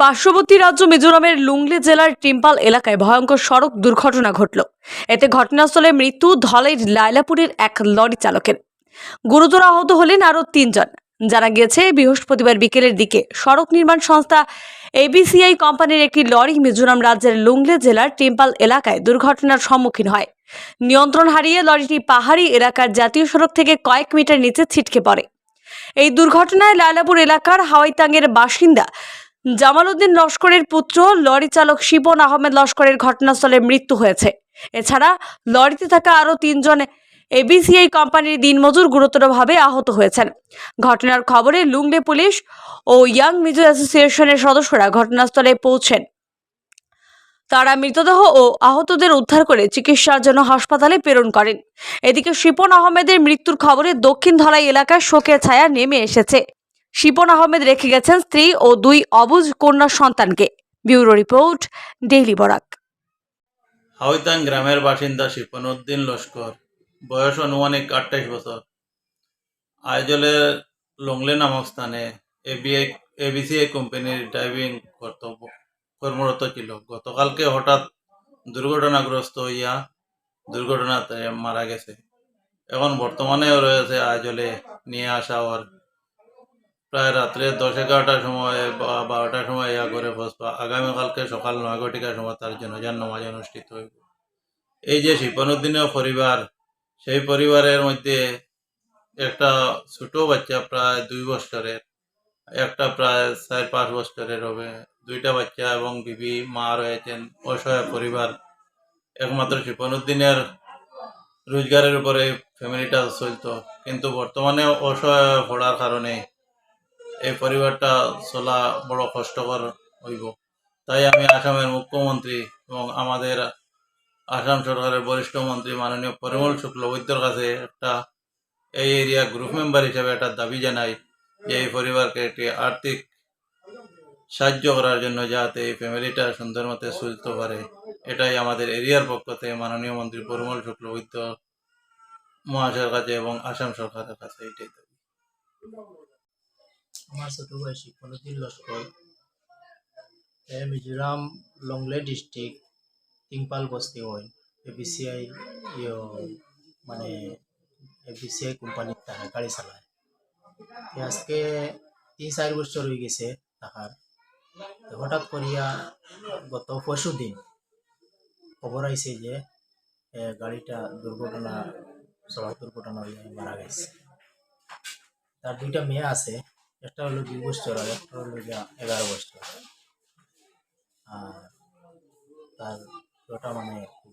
পার্শ্ববর্তী রাজ্য মিজোরামের লুংলে জেলার টিম্পাল এলাকায় ভয়ঙ্কর সড়ক দুর্ঘটনা ঘটল। এতে ঘটনাস্থলে মৃত্যু ধলের লাইলাপুরের এক লরি চালকের। গুরুতর আহত হলেন আরও তিনজন। জানা গিয়েছে, বৃহস্পতিবার বিকেলের দিকে সড়ক নির্মাণ সংস্থা এবিসিআই কোম্পানির একটি লরি মিজোরাম রাজ্যের লুংলে জেলার টিম্পাল এলাকায় দুর্ঘটনার সম্মুখীন হয়। নিয়ন্ত্রণ হারিয়ে লরিটি পাহাড়ি এলাকার জাতীয় সড়ক থেকে কয়েক মিটার নিচে ছিটকে পড়ে। এই দুর্ঘটনায় লায়লাপুর এলাকার হাওয়াইতাঙ্গের বাসিন্দা জামাল উদ্দিন লস্করের পুত্র, লরি চালক শিপন আহমেদ লস্করের ঘটনাস্থলে মৃত্যু হয়েছে। এছাড়া লরিতে থাকা আরও তিনজন এবিসিআই কোম্পানির দিনমজুর গুরুতরভাবে আহত হয়েছেন। ঘটনার খবরে লুংলে পুলিশ ও ইয়াং মিজো অ্যাসোসিয়েশনের সদস্যরা ঘটনাস্থলে পৌঁছেন। তারা মৃতদেহ ও আহতদের উদ্ধার করে চিকিৎসার জন্য হাসপাতালে প্রেরণ করেন। এদিকে শিপন আহমেদের মৃত্যুর খবরে দক্ষিণ ধলাই এলাকায় শোকের ছায়া নেমে এসেছে। শিপন আহমেদ রেখে গেছেন স্ত্রী ও দুই অবুজ কন্যা সন্তানকে। Bureau report, daily Barak. হাউইতাং গ্রামের বাসিন্দা শিপনুদ্দিন লস্কর, বয়স অনুমানিক আটাইশ বছর। আইজলের লংলে নামক স্থানে এবিআই এবিসিআই কোম্পানির ড্রাইভিং কর্তব্য, কর্মরত ছিল। গতকালকে হঠাৎ দুর্ঘটনাগ্রস্ত হইয়া দুর্ঘটনাতে মারা গেছে। এখন বর্তমানেও রয়েছে আইজলে নিয়ে আসা ওর প্রায় রাত্রে দশ এগারোটার সময় বা বারোটার সময় ইয়া করে বসবা। আগামীকালকে সকাল নয় ঘটিকার সময় তার জনজান নামাজ অনুষ্ঠিত হইব। এই যে শিপনুদ্দিনের পরিবার, সেই পরিবারের মধ্যে একটা ছোট বাচ্চা প্রায় দুই বছরের, একটা প্রায় চার পাঁচ বছরের হবে। দুইটা বাচ্চা এবং বিবি, মা রয়েছেন, অসহায় পরিবার। একমাত্র শিপনুদ্দিনের রোজগারের উপরে ফ্যামিলিটা চলতো। কিন্তু বর্তমানে অসহায় পড়ার কারণে এই পরিবারটা চলা বড় কষ্টকর হইব। তাই আমি আসামের মুখ্যমন্ত্রী এবং আমাদের আসাম সরকারের বরিষ্ঠ মন্ত্রী মাননীয় পরিমল শুক্লবৈদ্যর কাছে একটা এই এরিয়া গ্রুপ মেম্বার হিসেবে একটা দাবি জানাই যে এই পরিবারকে একটি আর্থিক সাহায্য করার জন্য যাতে এই ফ্যামিলিটা সুন্দর মতে চলতে পারে। এটাই আমাদের এরিয়ার পক্ষ থেকে মাননীয় মন্ত্রী পরিমল শুক্লবৈদ্য মহাশয়ের কাছে এবং আসাম সরকারের কাছে এটাই দাবি। আমার ছোট ভাই শিবনুদ্দিন লস্কর। মিজোরাম লংলে ডিস্ট্রিক্ট টিংপাল বস্তি হয়। এবিসিআই ইয়ে মানে এবিসিআই কোম্পানির তারা গাড়ি চালায়। আজকে তিন চার বছর হয়ে গেছে তাহার হঠাৎ করিয়া গত পরশু দিন খবর আইছে যে গাড়িটা দুর্ঘটনা সড়ক দুর্ঘটনা হয়ে মারা গেছে। তার দুইটা মেয়ে আছে। একটা হলো দুই বছর আর একটা হলো এগারো বছর। আর তার ওটা মানে খুব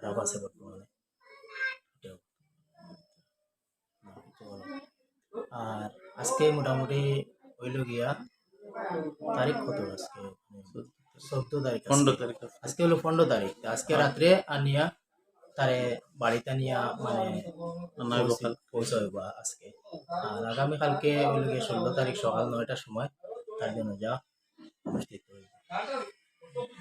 খারাপ আছে বর্তমানে। নেই। আর আজকে মোটামুটি হইল গিয়া তারিখ কত আজকে? চোদ্দ তারিখ। পনেরো তারিখ আজকে। হলো পনেরো তারিখ। আজকে রাত্রে আনিয়া তারে বাড়িতে নিয়া মানে। পৌঁছাইব আজকে আর আগামীকালকে ষোলো তারিখ সকাল নয়টার সময় তার জন্য যা অনুষ্ঠিত হইব